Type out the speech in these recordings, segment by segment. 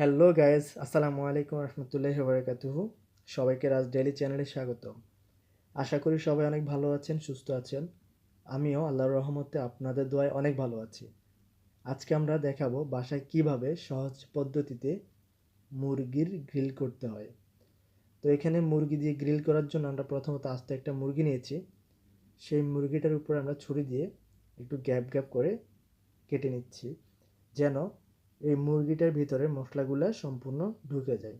Hello guys আসসালামু আলাইকুম রহমতুল্লাহ বারকাতুহু সবাইকে রাজ ডেলি চ্যানেলে স্বাগত আশা করি সবাই অনেক ভালো আছেন, সুস্থ আছেন। আমিও আল্লাহর রহমতে আপনাদের দোয়ায় অনেক ভালো আছি। আজকে আমরা দেখাবো বাসায় কীভাবে সহজ পদ্ধতিতে মুরগির গ্রিল করতে হয়। তো এখানে মুরগি দিয়ে গ্রিল করার জন্য আমরা প্রথমত আস্তে একটা মুরগি নিয়েছি। সেই মুরগিটার উপর আমরা ছুরি দিয়ে একটু গ্যাপ গ্যাপ করে কেটে নিচ্ছি, যেন এই মুরগিটার ভিতরে মশলাগুলো সম্পূর্ণ ঢুকে যায়।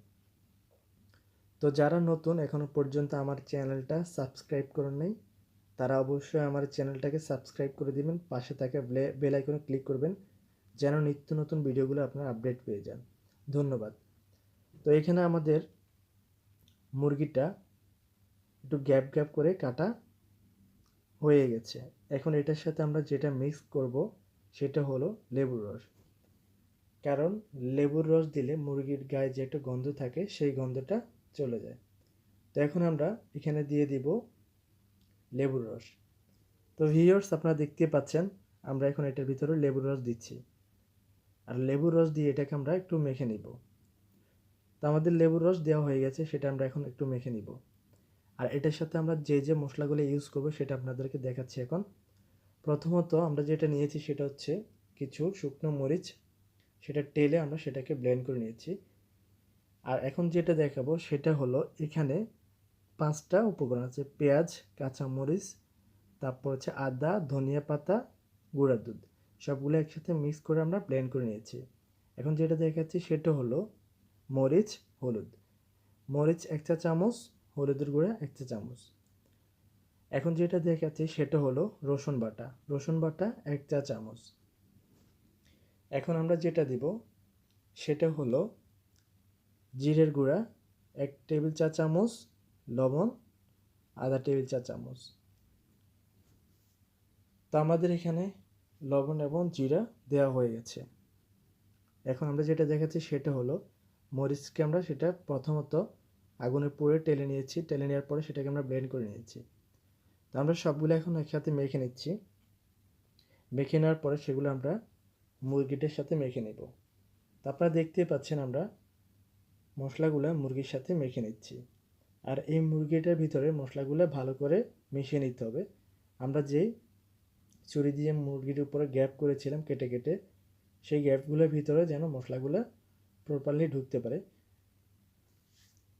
তো যারা নতুন, এখনও পর্যন্ত আমার চ্যানেলটা সাবস্ক্রাইব করেন নাই, তারা অবশ্যই আমার চ্যানেলটাকে সাবস্ক্রাইব করে দিবেন, পাশে থাকা বেল আইকনে ক্লিক করবেন, যেন নিত্য নতুন ভিডিওগুলো আপনারা আপডেট পেয়ে যান। ধন্যবাদ। তো এখানে আমাদের মুরগিটা একটু গ্যাপ গ্যাপ করে কাটা হয়ে গেছে। এখন এটার সাথে আমরা যেটা মিক্স করব, সেটা হলো লেবুর রস। কারণ লেবুর রস দিলে মুরগির গায়ে যে একটা গন্ধ থাকে, সেই গন্ধটা চলে যায়। তো এখন আমরা এখানে দিয়ে দিব লেবুর রস। তো ভিওর্স আপনারা দেখতে পাচ্ছেন, আমরা এখন এটার ভিতরে লেবুর রস দিচ্ছি। আর লেবুর রস দিয়ে এটাকে আমরা একটু মেখে নিব। তো আমাদের লেবুর রস দেওয়া হয়ে গেছে, সেটা আমরা এখন একটু মেখে নিব। আর এটার সাথে আমরা যে যে মশলাগুলো ইউজ করব, সেটা আপনাদেরকে দেখাচ্ছি এখন। প্রথমত আমরা যেটা নিয়েছি, সেটা হচ্ছে কিছু শুকনো মরিচ সেটা টেলে আমরা সেটাকে ব্লেন্ড করে নিয়েছি। আর এখন যেটা দেখাবো সেটা হলো এখানে পাঁচটা উপকরণ আছে, পেঁয়াজ, কাঁচামরিচ, তারপর হচ্ছে আদা, ধনিয়া পাতা, গুঁড়া দুধ। সবগুলো একসাথে মিক্স করে আমরা ব্লেন্ড করে নিয়েছি। এখন যেটা দেখাচ্ছি সেটা হলো মরিচ, হলুদ। মরিচ এক চা চামচ, হলুদের গুঁড়া এক চা চামচ। এখন যেটা দেখাচ্ছি সেটা হলো রসুন বাটা। রসুন বাটা এক চা চামচ। এখন আমরা যেটা দিব, সেটা হলো জিরের গুঁড়া, এক টেবিল চা চামচ লবণ, আধা টেবিল চা চামচ। তো আমাদের এখানে লবণ এবং জিরা দেওয়া হয়ে গেছে। এখন আমরা যেটা দেখাচ্ছি সেটা হলো, মরিচকে আমরা সেটা প্রথমত আগুনে পুড়ে টেলে নিয়েছি, টেলে নেওয়ার পরে সেটাকে আমরা ব্লেন্ড করে নিয়েছি। তো আমরা সবগুলো এখন একসাথে মেখে নিচ্ছি। মেখে নেওয়ার পরে সেগুলো আমরা মুরগিটার সাথে মেখে নেব। আপনারা দেখতেই পাচ্ছেন আমরা মশলাগুলো মুরগির সাথে মেখে নিচ্ছি। আর এই মুরগিটার ভিতরে মশলাগুলো ভালো করে মিশিয়ে নিতে হবে। আমরা যেই ছুরি দিয়ে মুরগির উপরে গ্যাপ করেছিলাম কেটে কেটে, সেই গ্যাপগুলোর ভিতরে যেন মশলাগুলো প্রপারলি ঢুকতে পারে।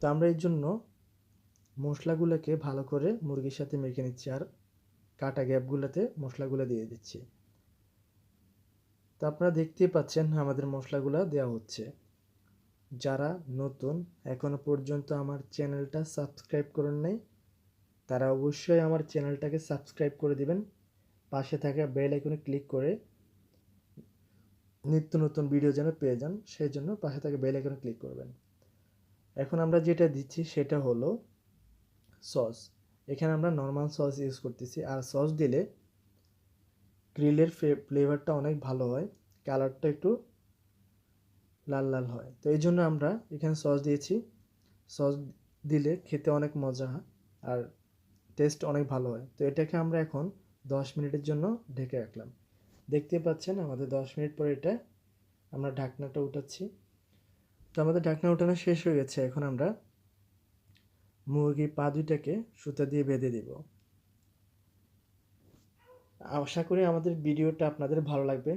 তো আমরা এর জন্য মশলাগুলোকে ভালো করে মুরগির সাথে মেখে নিচ্ছি আর কাটা গ্যাপগুলোতে মশলাগুলো দিয়ে দিচ্ছি। তো আপনারা দেখতেই পাচ্ছেন আমাদের মশলাগুলো দেওয়া হচ্ছে। যারা নতুন এখনও পর্যন্ত আমার চ্যানেলটা সাবস্ক্রাইব করেন নাই, তারা অবশ্যই আমার চ্যানেলটাকে সাবস্ক্রাইব করে দিবেন। পাশে থাকা বেল আইকনে ক্লিক করে নিত্য নতুন ভিডিও যেন পেয়ে যান, সেই জন্য পাশে থাকা বেল আইকনে ক্লিক করবেন। এখন আমরা যেটা দিচ্ছি সেটা হলো সস। এখানে আমরা নর্মাল সস ইউজ করতেছি, আর সস দিলে গ্রিলের ফ্লেভারটা অনেক ভালো হয়, কালারটা একটু লাল লাল হয়। তো এই জন্য আমরা এখানে সস দিয়েছি। সস দিলে খেতে অনেক মজা আর টেস্ট অনেক ভালো হয়। তো এটাকে আমরা এখন দশ মিনিটের জন্য ঢেকে রাখলাম। দেখতে পাচ্ছেন আমাদের দশ মিনিট পরে এটা আমরা ঢাকনাটা উঠাচ্ছি। তো আমাদের ঢাকনা উঠানো শেষ হয়ে গেছে। এখন আমরা মুরগির পা দুইটাকে সুতা দিয়ে বেঁধে দিব। আশা করি আমাদের ভিডিওটা আপনাদের ভালো লাগবে।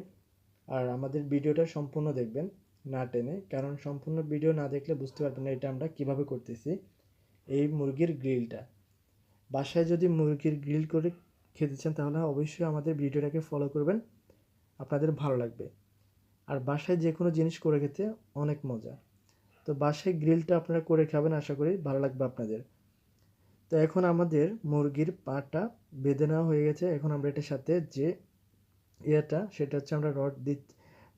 আর আমাদের ভিডিওটা সম্পূর্ণ দেখবেন, না টেনে। কারণ সম্পূর্ণ ভিডিও না দেখলে বুঝতে পারবেন না এটা আমরা কীভাবে করতেছি এই মুরগির গ্রিলটা। বাসায় যদি মুরগির গ্রিল করে খেতে চান তাহলে অবশ্যই আমাদের ভিডিওটাকে ফলো করবেন, আপনাদের ভালো লাগবে। আর বাসায় যে কোনো জিনিস করে খেতে অনেক মজা। তো বাসায় গ্রিলটা আপনারা করে খাবেন আশা করি, ভালো লাগবে আপনাদের। তো এখন আমাদের মুরগির পাটা বেঁধে নেওয়া হয়ে গেছে। এখন আমরা এটার সাথে যে ইয়েটা, সেটা হচ্ছে আমরা রড দি,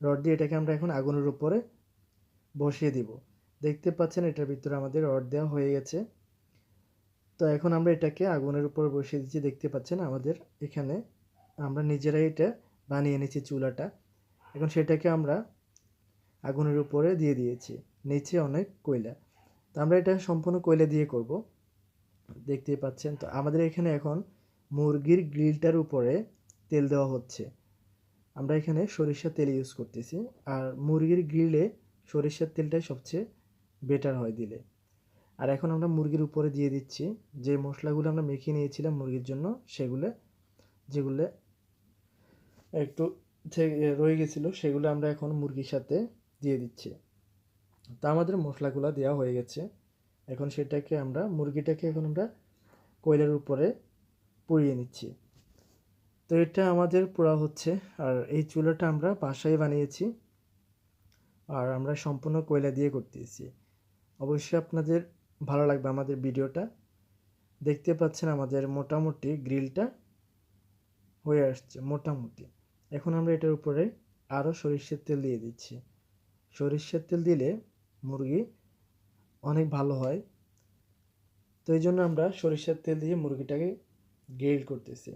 রড দিয়ে এটাকে আমরা এখন আগুনের উপরে বসিয়ে দিব। দেখতে পাচ্ছেন এটার ভিতরে আমাদের রড দেওয়া হয়ে গেছে। তো এখন আমরা এটাকে আগুনের উপরে বসিয়ে দিচ্ছি। দেখতে পাচ্ছেন আমাদের এখানে আমরা নিজেরাই এটা বানিয়ে নিচ্ছি চুলাটা। এখন সেটাকে আমরা আগুনের উপরে দিয়ে দিয়েছি, নিচে অনেক কয়লা। তো আমরা এটা সম্পূর্ণ কয়লা দিয়ে করব। দেখতেই পাচ্ছেন। তো আমাদের এখানে এখন মুরগির গ্রিলটার উপরে তেল দেওয়া হচ্ছে। আমরা এখানে সরিষা তেল ইউজ করতেছি। আর মুরগির গ্রিলে সরিষার তেলটাই সবচেয়ে বেটার হয় দিলে। আর এখন আমরা মুরগির উপরে দিয়ে দিচ্ছি। যে মশলাগুলো আমরা মেখে নিয়েছিলাম মুরগির জন্য, সেগুলো, যেগুলো একটু রয়ে গেছিল, সেগুলো আমরা এখন মুরগির সাথে দিয়ে দিচ্ছি। তা আমাদের মশলাগুলো দেওয়া হয়ে গেছে। এখন সেটাকে আমরা, মুরগিটাকে এখন আমরা কয়লার উপরে পুড়িয়ে নিচ্ছি। তো এটা আমাদের পোড়া হচ্ছে, আর এই চুলাটা আমরা বাসায় বানিয়েছি, আর আমরা সম্পূর্ণ কয়লা দিয়ে করতেছি। অবশ্যই আপনাদের ভালো লাগবে আমাদের ভিডিওটা। দেখতে পাচ্ছেন আমাদের মোটামুটি গ্রিলটা হয়ে আসছে, মোটামুটি। এখন আমরা এটার উপরে আরও সরিষার তেল দিয়ে দিচ্ছি। সরিষার তেল দিলে মুরগি অনেক ভালো হয়। তো এই জন্য আমরা সরিষার তেল দিয়ে মুরগিটাকে গ্রিল করতেছি।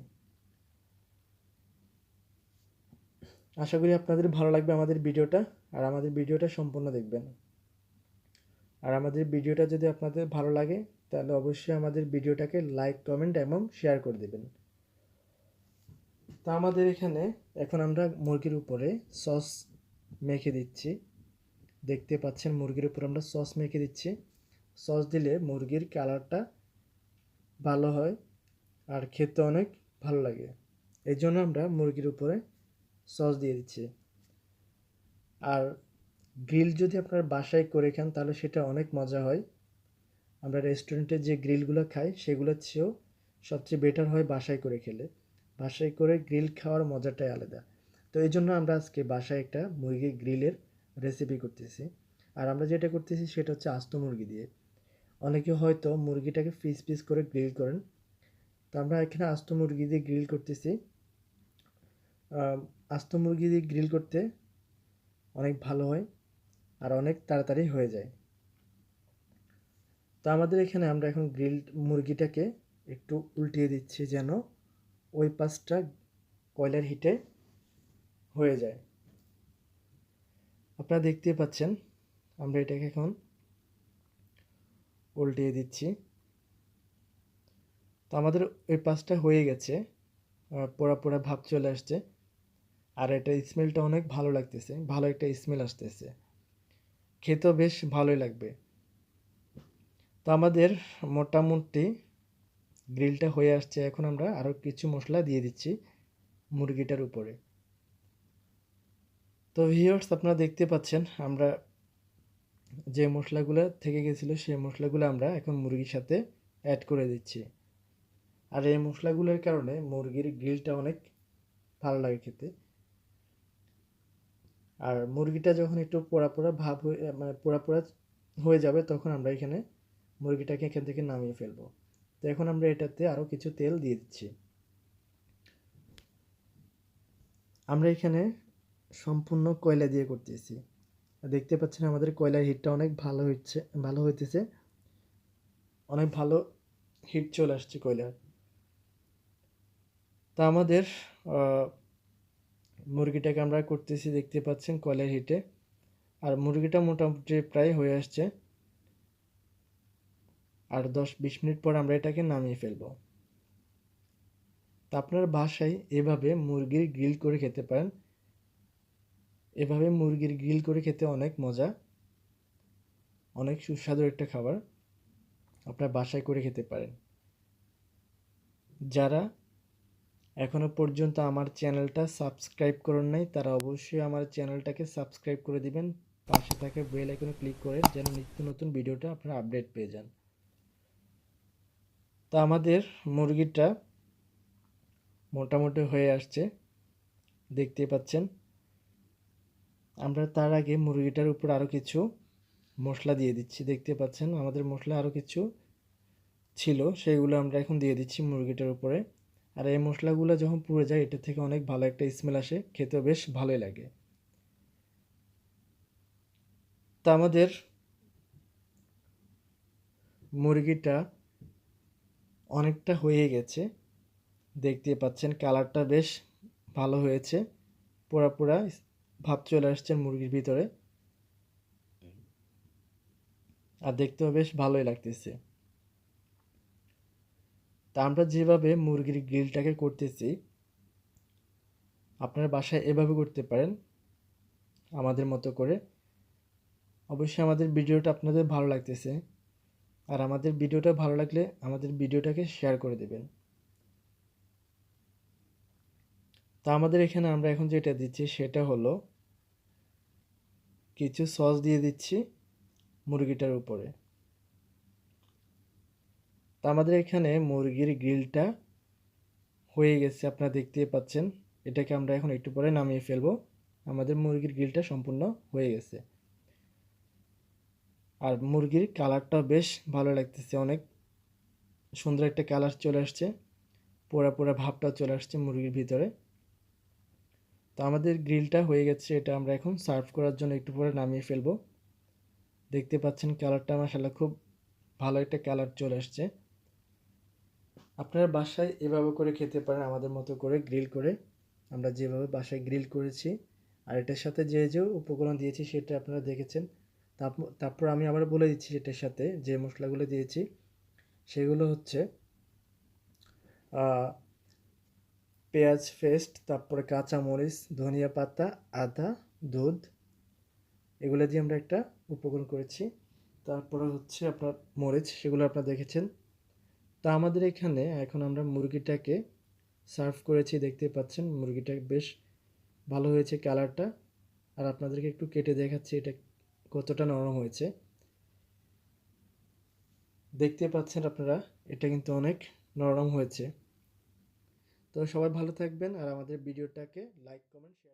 আশা করি আপনাদের ভালো লাগবে আমাদের ভিডিওটা। আর আমাদের ভিডিওটা সম্পূর্ণ দেখবেন। আর আমাদের ভিডিওটা যদি আপনাদের ভালো লাগে, তাহলে অবশ্যই আমাদের ভিডিওটাকে লাইক, কমেন্ট এবং শেয়ার করে দেবেন। তা আমাদের এখানে এখন আমরা মুরগির উপরে সস মেখে দিচ্ছি। দেখতে পাচ্ছেন মুরগির উপর আমরা সস মেখে দিচ্ছি। সস দিলে মুরগির কালারটা ভালো হয় আর খেতে অনেক ভালো লাগে। এই জন্য আমরা মুরগির উপরে সস দিয়ে দিচ্ছি। আর গ্রিল যদি আপনার বাসায় করে খান তাহলে সেটা অনেক মজা হয়। আমরা রেস্টুরেন্টে যে গ্রিলগুলো খাই সেগুলোর চেয়েও সবচেয়ে বেটার হয় বাসায় করে খেলে। বাসায় করে গ্রিল খাওয়ার মজাটাই আলাদা। তো এই জন্য আমরা আজকে বাসায় একটা মুরগি গ্রিলের রেসিপি করতেছি। আর আমরা যেটা করতেছি সেটা হচ্ছে আস্ত মুরগি দিয়ে। অনেকে হয়তো মুরগিটাকে পিস পিস করে গ্রিল করেন। তো আমরা এখানে আস্ত মুরগি দিয়ে গ্রিল করতেছি। আস্ত মুরগি দিয়ে গ্রিল করতে অনেক ভালো হয় আর অনেক তাড়াতাড়ি হয়ে যায়। তো আমাদের এখানে আমরা এখন গ্রিল মুরগিটাকে একটু উল্টিয়ে দিচ্ছি যেন ওই পাশটা কয়লার হিটে হয়ে যায়। আপনারা দেখতে পাচ্ছেন, আমরা এটাকে এখন উল্টিয়ে দিচ্ছি। তো আমাদের ওই পাশটা হয়ে গেছে পোড়া পোড়া ভাব চলে আসছে। আর এটা স্মেলটা অনেক ভালো লাগতেছে, ভালো একটা স্মেল আসতেছে। খেতেও বেশ ভালোই লাগবে। তো আমাদের মোটামুটি গ্রিলটা হয়ে আসছে। এখন আমরা আরও কিছু মশলা দিয়ে দিচ্ছি মুরগিটার উপরে। তো ভিওর্স আপনারা দেখতে পাচ্ছেন, আমরা যে মশলাগুলো থেকে গেছিল, সেই মশলাগুলো আমরা এখন মুরগির সাথে অ্যাড করে দিচ্ছি। আর এই মশলাগুলোর কারণে মুরগির গ্রিলটা অনেক ভালো লাগে খেতে। আর মুরগিটা যখন একটু পোড়া পোড়া ভাব হয়ে মানে পোড়া পোড়া হয়ে যাবে, তখন আমরা এখানে মুরগিটাকে এখান থেকে নামিয়ে ফেলব। তো এখন আমরা এটাতে আরও কিছু তেল দিয়ে দিচ্ছি। আমরা এখানে সম্পূর্ণ কয়লা দিয়ে করতেছি। দেখতে পাচ্ছেন আমাদের কয়লার হিটটা অনেক ভালো হচ্ছে, ভালো হইতেছে। অনেক ভালো হিট চলে আসছে কয়লার। তা আমাদের মুরগিটাকে আমরা করতেছি দেখতে পাচ্ছেন কয়লার হিটে আর মুরগিটা মোটামুটি প্রায় হয়ে আসছে। আর দশ বিশ মিনিট পর আমরা এটাকে নামিয়ে ফেলব। তা আপনার বাসায় এভাবে মুরগির গ্রিল করে খেতে পারেন। এভাবে মুরগির গ্রিল করে খেতে অনেক মজা। অনেক সুস্বাদু একটা খাবার আপনার বাসায় করে খেতে পারেন। যারা এখনও পর্যন্ত আমার চ্যানেলটা সাবস্ক্রাইব করেন নাই, তারা অবশ্যই আমার চ্যানেলটাকে সাবস্ক্রাইব করে দিবেন। পাশে থাকা বেল আইকনে ক্লিক করে যেন নিত্য নতুন ভিডিওটা আপনারা আপডেট পেয়ে যান। তা আমাদের মুরগিটা মোটামুটি হয়ে আসছে দেখতে পাচ্ছেন। আমরা তার আগে মুরগিটার উপর আরও কিছু মশলা দিয়ে দিচ্ছি, দেখতে পাচ্ছেন? আমাদের মশলা আরও কিছু ছিল সেইগুলো আমরা এখন দিয়ে দিচ্ছি মুরগিটার উপরে। আর এই মশলাগুলো যখন পুড়ে যায়, এটা থেকে অনেক ভালো একটা স্মেল আসে, খেতেও বেশ ভালোই লাগে। তা আমাদের মুরগিটা অনেকটা হয়ে গেছে, দেখতে পাচ্ছেন? কালারটা বেশ ভালো হয়েছে, পোড়া পোড়া ভাব চলে আসছে মুরগির ভিতরে। আর দেখতেও বেশ ভালোই লাগতেছে। তা আমরা যেভাবে মুরগির গ্রিলটাকে করতেছি, আপনার বাসায় এভাবে করতে পারেন আমাদের মতো করে। অবশ্যই আমাদের ভিডিওটা আপনাদের ভালো লাগতেছে। আর আমাদের ভিডিওটা ভালো লাগলে আমাদের ভিডিওটাকে শেয়ার করে দেবেন। তা আমাদের এখানে আমরা এখন যেটা দিচ্ছি সেটা হলো কিছু সস দিয়ে দিচ্ছি মুরগিটার উপরে। তা আমাদের এখানে মুরগির গ্রিলটা হয়ে গেছে, আপনারা দেখতেই পাচ্ছেন। এটাকে আমরা এখন একটু পরে নামিয়ে ফেলব। আমাদের মুরগির গ্রিলটা সম্পূর্ণ হয়ে গেছে। আর মুরগির কালারটাও বেশ ভালো লাগতেছে অনেক। সুন্দর একটা কালার চলে আসছে। পোড়া পোড়া ভাবটাও চলে আসছে মুরগির ভিতরে। তো আমাদের গ্রিলটা হয়ে গেছে, এটা আমরা এখন সার্ভ করার জন্য একটু পরে নামিয়ে ফেলব। দেখতে পাচ্ছেন কালারটা মাসাল্লাহ খুব ভালো একটা কালার চলে আসছে। আপনারা বাসায় এভাবে করে খেতে পারেন, আমাদের মতো করে গ্রিল করে। আমরা যেভাবে বাসায় গ্রিল করেছি, আর এটার সাথে যে যে উপকরণ দিয়েছি সেটা আপনারা দেখেছেন। তারপ- তারপর আমি আবার বলে দিচ্ছি সেটার সাথে যে মশলাগুলো দিয়েছি, সেগুলো হচ্ছে পেঁয়াজ পেস্ট, তারপরে কাঁচা মরিচ ধনিয়া পাতা, আদা, দুধ, এগুলো দিয়ে আমরা একটা উপকরণ করেছি। তারপরে হচ্ছে আপনার মরিচ, সেগুলো আপনারা দেখেছেন। তা আমাদের এখানে এখন আমরা মুরগিটাকে সার্ভ করেছি, দেখতে পাচ্ছেন মুরগিটা বেশ ভালো হয়েছে কালারটা। আর আপনাদেরকে একটু কেটে দেখাচ্ছি এটা কতটা নরম হয়েছে। দেখতে পাচ্ছেন আপনারা, এটা কিন্তু অনেক নরম হয়েছে। তো সবাই ভালো থাকবেন আর আমাদের ভিডিওটাকে লাইক কমেন্ট শেয়ার